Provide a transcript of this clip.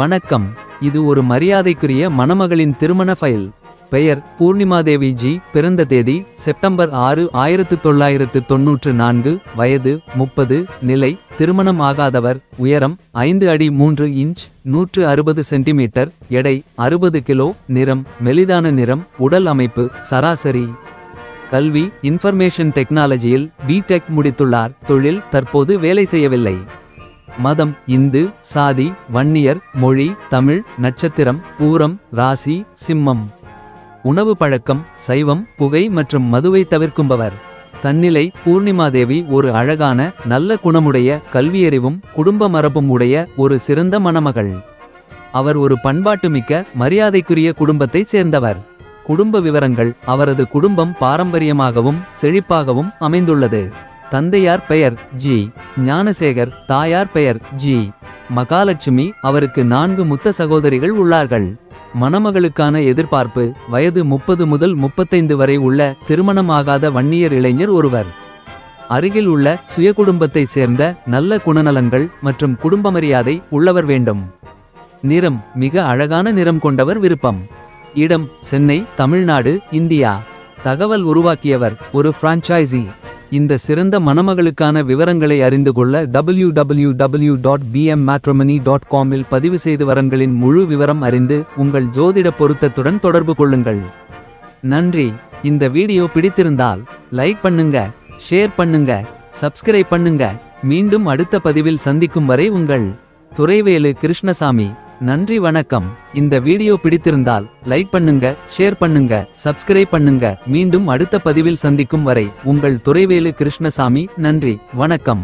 வணக்கம். இது ஒரு மரியாதைக்குரிய மணமகளின் திருமண ஃபைல். பெயர் பூர்ணிமாதேவி ஜி பிறந்த தேதி செப்டம்பர் ஆறு ஆயிரத்து தொள்ளாயிரத்து தொன்னூற்று நான்கு வயது முப்பது நிலை திருமணம் ஆகாதவர் உயரம் ஐந்து அடி மூன்று இன்ச் நூற்று அறுபது சென்டிமீட்டர் எடை அறுபது கிலோ நிறம் மெலிதான நிறம் உடல் அமைப்பு சராசரி. கல்வி இன்ஃபர்மேஷன் டெக்னாலஜியில் பிடெக் முடித்துள்ளார். தொழில் தற்போது வேலை செய்யவில்லை. மதம் இந்து சாதி வன்னியர் மொழி தமிழ் நட்சத்திரம் பூரம் ராசி சிம்மம். உணவு பழக்கம் சைவம் புகை மற்றும் மதுவை தவிர்க்கும்பவர். தன்னிலை பூர்ணிமாதேவி ஒரு அழகான நல்ல குணமுடைய கல்வியறிவும் குடும்ப மரபும் உடைய ஒரு சிறந்த மணமகள். அவர் ஒரு பண்பாட்டுமிக்க மரியாதைக்குரிய குடும்பத்தைச் சேர்ந்தவர். குடும்ப விவரங்கள் அவரது குடும்பம் பாரம்பரியமாகவும் செழிப்பாகவும் அமைந்துள்ளது. தந்தையார் பெயர் ஜி. ஞானசேகர் தாயார் பெயர் ஜி. மகாலட்சுமி அவருக்கு நான்கு முத்த சகோதரிகள் உள்ளார்கள். மணமகளுக்கான எதிர்பார்ப்பு வயது முப்பது முதல் முப்பத்தைந்து வரை உள்ள திருமணமாகாத வன்னியர் இளைஞர் ஒருவர். அருகில் உள்ள சுயகுடும்பத்தைச் சேர்ந்த நல்ல குணநலன்கள் மற்றும் குடும்ப மரியாதை உள்ளவர் வேண்டும். நிறம் மிக அழகான நிறம் கொண்டவர் விருப்பம். இடம் சென்னை தமிழ்நாடு இந்தியா. தகவல் உருவாக்கியவர் ஒரு பிரான்ச்சைசி இந்த சிறந்த மணமகளுக்கான விவரங்களை அறிந்து கொள்ள W W W dot dot காமில் பதிவு செய்து வரன்களின் முழு விவரம் அறிந்து உங்கள் ஜோதிட பொருத்தத்துடன் தொடர்பு கொள்ளுங்கள். நன்றி. இந்த வீடியோ பிடித்திருந்தால் லைக் பண்ணுங்க ஷேர் பண்ணுங்க சப்ஸ்கிரைப் பண்ணுங்க. மீண்டும் அடுத்த பதிவில் சந்திக்கும் வரை உங்கள் துறைவேலு கிருஷ்ணசாமி. நன்றி வணக்கம். இந்த வீடியோ பிடித்திருந்தால் லைக் பண்ணுங்க ஷேர் பண்ணுங்க சப்ஸ்கிரைப் பண்ணுங்க. மீண்டும் அடுத்த பதிவில் சந்திக்கும் வரை உங்கள் துறைவேலு கிருஷ்ணசாமி நன்றி வணக்கம்.